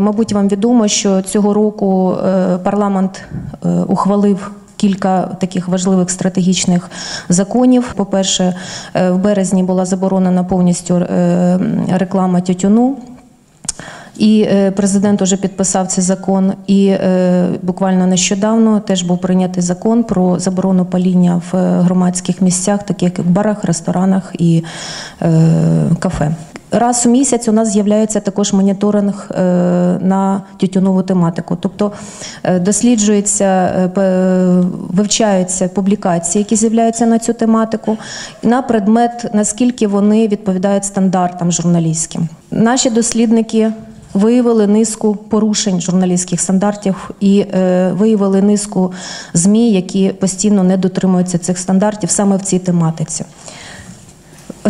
Мабуть, вам відомо, що цього року е, парламент е, ухвалив. Кілька таких важливих стратегічних законів. По-перше, е, в березні була заборонена повністю реклама тютюну. І президент уже підписав цей закон. І буквально нещодавно теж був прийнятий закон про заборону паління в громадських місцях, таких як барах, ресторанах і кафе. Раз у місяць у нас з'являється також моніторинг е, на тютюнову тематику, тобто е, досліджується, е, вивчаються публікації, які з'являються на цю тематику, на предмет, наскільки вони відповідають стандартам журналістським. Наші дослідники виявили низку порушень журналістських стандартів і виявили низку ЗМІ, які постійно не дотримуються цих стандартів саме в цій тематиці.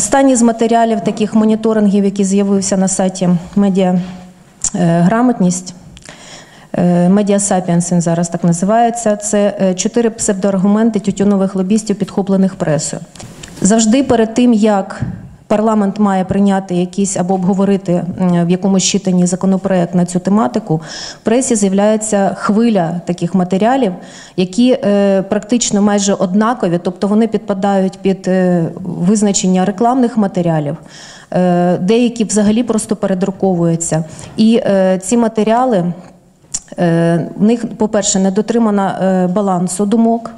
Останній з матеріалів таких моніторингів, який з'явився на сайті медіаграмотність. е, грамотність. Медіа Сапіенс він зараз так називається. Це е, чотири псевдоаргументи тютюнових лобістів, підхоплених пресою. Завжди перед тим, як парламент має прийняти якийсь або обговорити в якомусь читанні законопроект на цю тематику, в пресі з'являється хвиля таких матеріалів, які е, практично майже однакові, тобто вони підпадають під е, визначення рекламних матеріалів. Е, Деякі взагалі просто передруковуються. І е, ці матеріали Е, В них, по-перше, не дотримана е, балансу думок.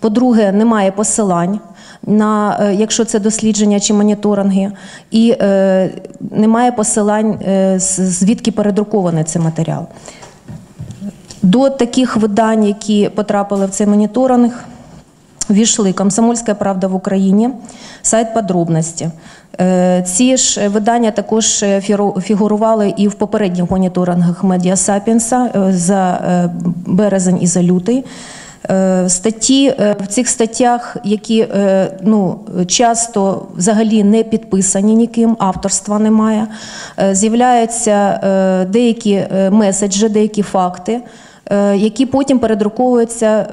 По-друге, немає посилань на е, якщо це дослідження чи моніторинги, і е, немає посилань, е, звідки передрукований цей матеріал. До таких видань, які потрапили в цей моніторинг, війшли Комсомольська правда в Україні, сайт подробності. Е, Ці ж видання також е, фігурували і в попередніх моніторингах Медіа Сапіенса е, за березень і за лютий. Е, Статті е, в цих статтях, які е, ну, часто взагалі не підписані ніким, авторства немає, з'являються деякі меседжі, деякі факти які потім передруковуються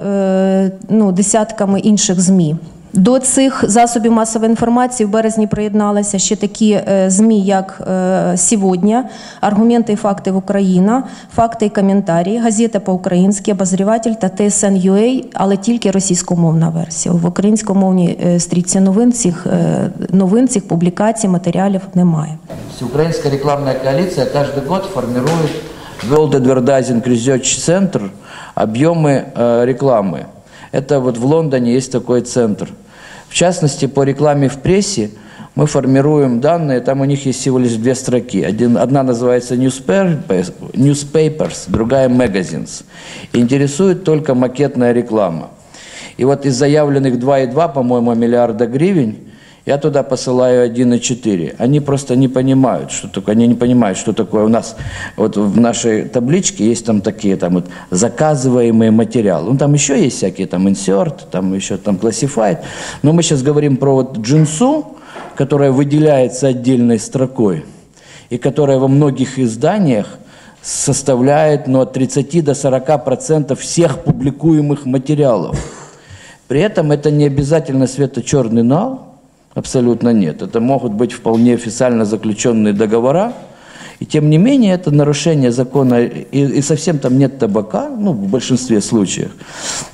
ну, десятками інших ЗМІ. До цих засобів масової інформації в березні приєдналися ще такі е, ЗМІ, як е, «Сьогодні», «Аргументи і факти в Україна», «Факти і коментарі», газета по-українськи, «Обозріватель» та «ТСН.UA», але тільки російськомовна версія. В українськомовній е, стрічці новин цих е, новин, цих публікацій, матеріалів немає. Всеукраинская рекламная коалиция каждый год формирует в World Advertising Research Center объемы э, рекламы. Это вот в Лондоне есть такой центр. В частности, по рекламе в прессе мы формируем данные, там у них есть всего лишь две строки. Один, одна называется newspapers, newspapers, другая magazines. Интересует только макетная реклама. И вот из заявленных 2,2, по-моему, миллиарда гривен, я туда посылаю 1,4. Они просто не понимают, что такое, они не понимают, что такое у нас. Вот в нашей табличке есть там такие там вот заказываемые материалы. Ну там еще есть всякие там insert, там еще там classified. Но мы сейчас говорим про вот джинсу, которая выделяется отдельной строкой и которая во многих изданиях составляет ну, от 30 до 40 процентов всех публикуемых материалов. При этом это не обязательно светочерный нал, абсолютно нет. Это могут быть вполне официально заключенные договора, и тем не менее это нарушение закона, и, и совсем там нет табака, ну, в большинстве случаев.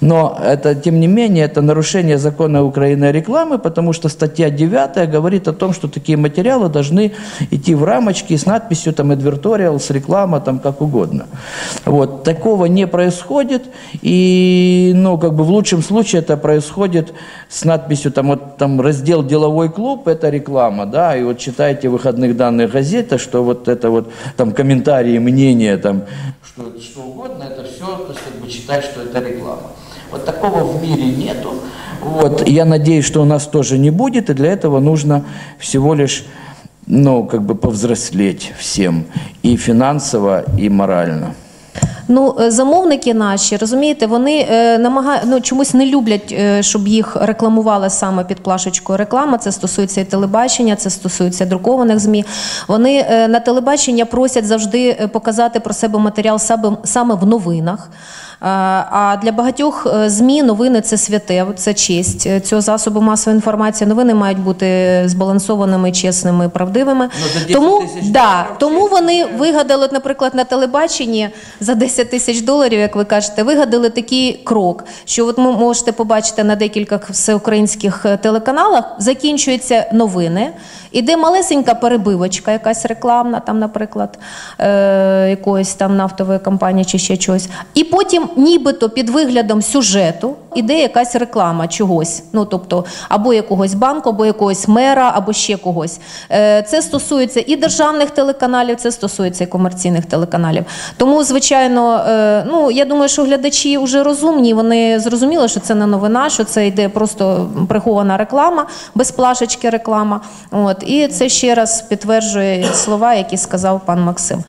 Но это, тем не менее, это нарушение закона Украины о рекламе, потому что статья 9 говорит о том, что такие материалы должны идти в рамочки с надписью там «Advertorials», реклама, там как угодно. Вот, такого не происходит, и, ну, как бы в лучшем случае это происходит с надписью, там, вот, там раздел «Деловой клуб» – это реклама, да, и вот читайте выходных данных газеты, что вот это вот, там, комментарии, мнения, там, что, что угодно, это все, то есть, как бы читать, что это реклама. Вот такого в мире нету. Вот, я надеюсь, что у нас тоже не будет, и для этого нужно всего лишь ну, как бы повзрослеть всем и финансово, и морально. Ну, е, замовники наші, розумієте, вони намагають ну, чомусь не люблять, е, щоб їх рекламували саме під плашечкою реклама. Це стосується і телебачення, це стосується друкованих ЗМІ. Вони е, на телебачення просять завжди е, показати про себе матеріал саме в новинах. А для багатьох е, ЗМІ новини це святе, це честь е, цього засобу масової інформації. Новини мають бути збалансованими, чесними, правдивими. Ну, тому, да, тому вони вигадали, наприклад, на телебаченні за 10 тисяч доларів, як ви кажете, вигадали такий крок, що от ви можете побачити на декількох всеукраїнських е, телеканалах, закінчуються новини, іде малесенька перебивочка, якась рекламна, там, наприклад, е, якоїсь там нафтової компанії чи ще чогось. І потім, нібито під виглядом сюжету, іде якась реклама чогось. Ну, тобто, або якогось банку, або якогось мера, або ще когось. Е, Це стосується і державних телеканалів, це стосується і комерційних телеканалів. Тому, звичайно, е, ну я думаю, що глядачі вже розумні. Вони зрозуміли, що це не новина, що це йде просто прихована реклама, без плашечки реклама. От і це ще раз підтверджує слова, які сказав пан Максим.